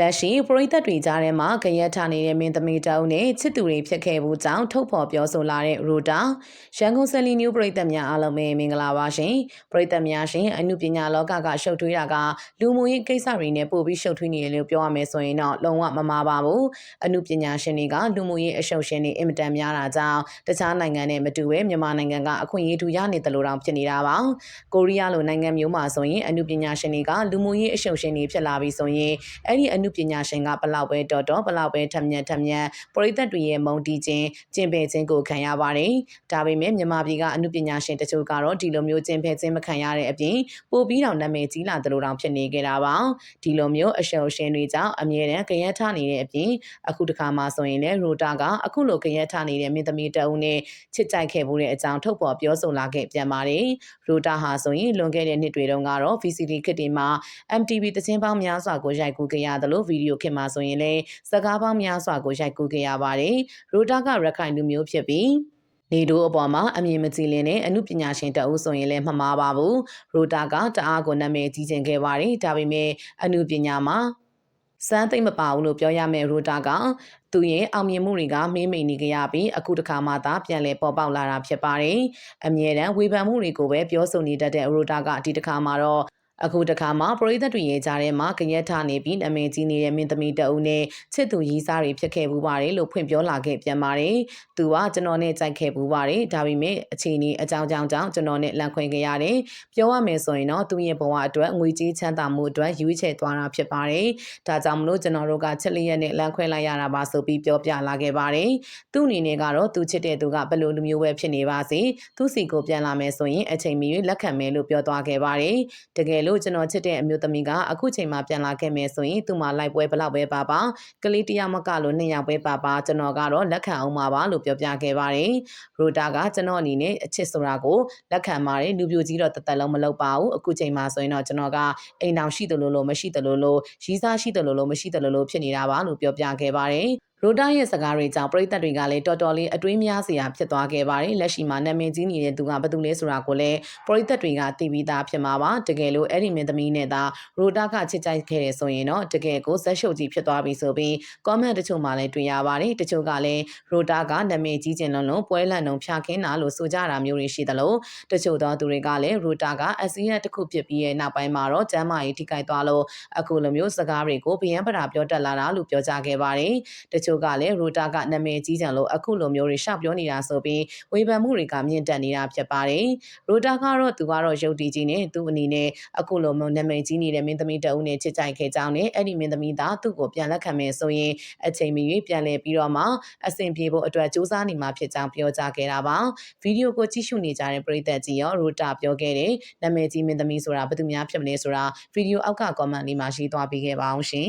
လက်ရှိပရိသတ်တွေကြားထဲမှာကြရက်ထနေတဲ့မင်းသမီးတအုပ်နဲ့ချစ်သူတွေဖြစ်ခဲ့မှုကြောင့်ထုတ်ဖော်ပြောဆိုလာတဲ့ရိုတာရန်ကုန်ဆယ်လီနျူပရိသတ်များအားလုံးပဲမင်္ဂလာပါရှင်ပရိသတ်များရှင်အမှုပညာလောကကရှုပ်ထွေးတာကလူမှုရေးကိစ္စတွေနဲ့ပို့ပြီးရှုပ်ထွေးနေတယ်လို့ပြောရမယ်ဆိုရင်တော့လုံးဝမမှားပါဘူးအမှုပညာရှင်တွေကလူမှုရေးအရှုပ်ရှင်တွေအင်မတန်များတာကြောင့်တခြားနိုင်ငံနဲ့မတူဘဲမြန်မာနိုင်ငံကအခွင့်အရေးထူရနေတယ်လို့တောင်ဖြစ်နေတာပါကိုရီးယားလိုနိုင်ငံမျိုးမှာဆိုရင်အမှုပညာရှင်တွေကလူမှုရေးအရှုပ်ရှင်တွေဖြစ်လာပြီဆိုရင်အဲ့ဒီအမှုပညာရှင်ကဘလောက်ပဲတော်တော်ဘလောက်ပဲထက်မြက်ထက်မြက်ပရိသတ်တွေရဲ့မုံတီးခြင်းကျင့်ပယ်ခြင်းကိုခံရပါတယ်။ဒါပေမဲ့မြန်မာပြည်ကအမှုပညာရှင်တချို့ကတော့ဒီလိုမျိုးကျင့်ပယ်ခြင်းမခံရတဲ့အပြင်ပိုပြီးတော့နာမည်ကြီးလာသလိုတောင်ဖြစ်နေကြတာပါ။ဒီလိုမျိုးအရှုံရှင်တွေကြောင့်အမြဲတမ်းကြရက်ထနေတဲ့အပြင်အခုတခါမှဆိုရင်လည်းရိုတာကအခုလိုကြရက်ထနေတဲ့မင်းသမီးတအုပ်နဲ့ချစ်ကြိုက်ခဲ့မှုတဲ့အကြောင်းထုတ်ဖော်ပြောဆိုလာခဲ့ပြန်ပါတယ်။ရိုတာဟာဆိုရင်လွန်ခဲ့တဲ့နှစ်တွေတုန်းကတော့ VCD ခစ်တွေမှာ MTV တခြင်းပေါင်းများစွာကိုရိုက်ကူးခဲ့ရတယ်လို့ဗီဒီယိုခင်မှာဆိုရင်လည်းစကားပေါင်းများစွာကိုရိုက်ကူးခဲ့ရပါတယ်။ရိုတာကရခိုင်လူမျိုးဖြစ်ပြီးနေတို့အပေါ်မှာအမြင်မကြည်လင်တဲ့အမှုပညာရှင်တအုပ်ဆိုရင်လည်းမမှားပါဘူး။ရိုတာကတအားကိုနာမည်ကြီးကျင်ခဲ့ပါတယ်။ဒါပေမဲ့အမှုပညာမှာစမ်းသိမ့်မပါဘူးလို့ပြောရမယ့်ရိုတာကသူရဲ့အောင်မြင်မှုတွေကမေးမိန်နေကြရပြီးအခုတခါမှသာပြန်လည်ပေါ်ပေါက်လာတာဖြစ်ပါတယ်။အမြဲတမ်းဝေဖန်မှုတွေကိုပဲပြောဆိုနေတတ်တဲ့ရိုတာကဒီတခါမှတော့ အခုတခါမှပရိသတ်တွေရဲ့ကြားထဲမှာကြရက်ထနေပြီးနာမည်ကြီးနေတဲ့မင်းသမီးတအုပ်နဲ့ချစ်သူရီးစားတွေဖြစ်ခဲ့ပူပါတယ်လို့ဖွင့်ပြောလာခဲ့ပြန်ပါတယ်။သူကကျွန်တော်နဲ့ကြိုက်ခဲ့ပူပါတယ်။ဒါပေမဲ့အချိန်ကြီးအကြောင်းကြောင့်ကြောင့်ကျွန်တော်နဲ့လန့်ခွင့်ခဲ့ရတယ်။ပြောရမယ်ဆိုရင်တော့သူရဲ့ဘဝအတွက်ငွေကြေးချမ်းသာမှုအတွက်ရွေးချယ်သွားတာဖြစ်ပါတယ်။ဒါကြောင့်မလို့ကျွန်တော်တို့ကချစ်လျက်နဲ့လန့်ခွင့်လိုက်ရတာပါဆိုပြီးပြောပြလာခဲ့ပါတယ်။သူ့အနေနဲ့ကတော့သူချစ်တဲ့သူကဘယ်လိုလူမျိုးပဲဖြစ်နေပါစေ။သူ့စီကိုပြန်လာမယ်ဆိုရင်အချိန်မီလက်ခံမယ်လို့ပြောသွားခဲ့ပါတယ်။တကယ်လို့ကျွန်တော်ချစ်တဲ့အမျိုးသမီးကအခုချိန်မှပြန်လာခဲ့မယ်ဆိုရင်သူ့မှာလိုက်ပွဲဘလောက်ပဲပါပါကလေးတယောက်မကလို့နှစ်ယောက်ပဲပါပါကျွန်တော်ကတော့လက်ခံအောင်ပါပါလို့ပြောပြခဲ့ပါတယ်ရိုတာကကျွန်တော်အနေနဲ့အချစ်ဆိုတာကိုလက်ခံပါတယ်လူပြိုကြီးတော့တသက်လုံးမလုပ်ပါဘူးအခုချိန်မှဆိုရင်တော့ကျွန်တော်ကအိမ်အောင်ရှိတယ်လို့လို့မရှိတယ်လို့လို့ရီးစားရှိတယ်လို့လို့မရှိတယ်လို့လို့ဖြစ်နေတာပါလို့ပြောပြခဲ့ပါတယ် ရိုတာရဲ့စကားတွေကြောင့်ပရိသတ်တွေကလည်းတော်တော်လေးအတွေးများစရာဖြစ်သွားခဲ့ပါတယ်လက်ရှိမှာနာမည်ကြီးနေတဲ့သူကဘယ်သူလဲဆိုတာကိုလည်းပရိသတ်တွေကသိပြီးသားဖြစ်မှာပါတကယ်လို့အဲ့ဒီမင်းသမီးနဲ့သာရိုတာကချစ်ကြိုက်ခဲ့တယ်ဆိုရင်တော့တကယ်ကိုဇက်ရှုပ်ကြီးဖြစ်သွားပြီဆိုပြီး comment တချို့မှလည်းတွေ့ရပါတယ်တချို့ကလည်းရိုတာကနာမည်ကြီးခြင်းလုံးလုံးပွဲလန့်လုံးဖြာခင်းတာလို့ဆိုကြတာမျိုးတွေရှိသလိုတချို့သောသူတွေကလည်းရိုတာကအစီအတစ်ခုဖြစ်ပြီးရဲ့နောက်ပိုင်းမှာတော့ကျမ်းမာရေးထိခိုက်သွားလို့အခုလိုမျိုးစကားတွေကိုဗျံပရာပြောတတ်လာတာလို့ပြောကြခဲ့ပါတယ်တချို့ကလည်းရိုတာကနာမည်ကြီးကြံလို့အခုလိုမျိုးတွေရှောက်ပြောနေတာဆိုပြီးဝေဖန်မှုတွေကမြင့်တက်နေတာဖြစ်ပါတယ်ရိုတာကတော့သူကတော့ရုပ်တည်ကြီးနဲ့သူ့အနေနဲ့အခုလိုမျိုးနာမည်ကြီးနေတဲ့မင်းသမီးတအုပ်နဲ့ချစ်ကြိုက်ခဲ့ကြောင်းနဲ့အဲ့ဒီမင်းသမီးသားသူ့ကိုပြန်လက်ခံမယ်ဆိုရင်အချိန်မီပြန်လည်ပြီးတော့မှအဆင်ပြေဖို့အတွက်စူးစမ်းနေမှာဖြစ်ကြောင်းပြောကြားခဲ့တာပါဗီဒီယိုကိုကြည့်ရှုနေကြတဲ့ပရိသတ်ကြီးရောရိုတာပြောခဲ့တဲ့နာမည်ကြီးမင်းသမီးဆိုတာဘယ်သူများဖြစ်မလဲဆိုတာဗီဒီယိုအောက်က comment လေးမှာရေးသွားပေးခဲ့ပါအောင်ရှင်